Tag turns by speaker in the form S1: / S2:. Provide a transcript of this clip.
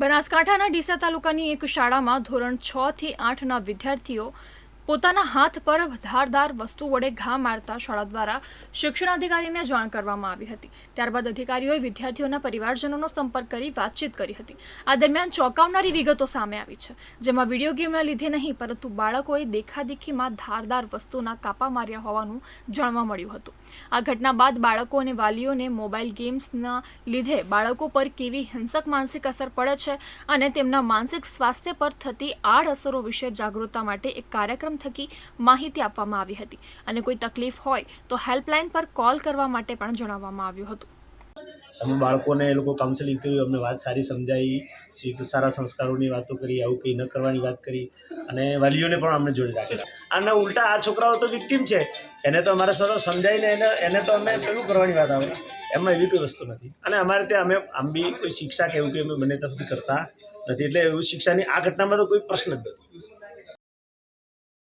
S1: બનાસકાંઠાના ડીસા તાલુકાની એક શાળામાં ધોરણ છ થી આઠના વિદ્યાર્થીઓ પોતાના હાથ પર ધારદાર વસ્તુ વડે ઘા મારતા શાળા દ્વારા શિક્ષણાધિકારીને જાણ કરવામાં આવી હતી. ત્યારબાદ અધિકારીઓએ વિદ્યાર્થીઓના પરિવારજનોનો સંપર્ક કરી વાતચીત કરી હતી. આ દરમિયાન ચોંકાવનારી વિગતો સામે આવી છે. જેમાં વીડિયો ગેમના લીધે નહીં, પરંતુ બાળકોએ દેખાદેખીમાં ધારદાર વસ્તુના કાપા માર્યા હોવાનું જાણવા મળ્યું હતું. આ ઘટના બાદ બાળકો અને વાલીઓને મોબાઈલ ગેમ્સના લીધે બાળકો પર કેવી હિંસક માનસિક અસર પડે છે અને તેમના માનસિક સ્વાસ્થ્ય પર થતી આડઅસરો વિશે જાગૃતતા માટે એક કાર્યક્રમ થકી માહિતી આપવામાં આવી હતી. અને કોઈ તકલીફ હોય તો હેલ્પલાઇન પર કોલ કરવા માટે પણ જણાવવામાં આવ્યું હતું.
S2: અમે બાળકોને એ લોકો કાઉન્સેલિંગ કર્યું, અમને વાત સારી સમજાવી સારા સંસ્કારોની વાતો કરી, આવું કંઈ ન કરવાની વાત કરી અને વાલીઓને પણ અમને જોડે રાખેલા. આના ઉલટા આ છોકરાઓ તો વિક્ટીમ છે. એને તો અમારે સરસ સમજાવીને એને એને તો અમે પેલું કરવાની વાત આવે? એમાં એવી કોઈ વસ્તુ નથી. અને અમારે ત્યાં અમે, આમ બી કોઈ શિક્ષા કે એવું કંઈ અમે મને ત્યાં કરતા નથી. એટલે એવું શિક્ષાની આ ઘટનામાં તો કોઈ પ્રશ્ન જ નથી.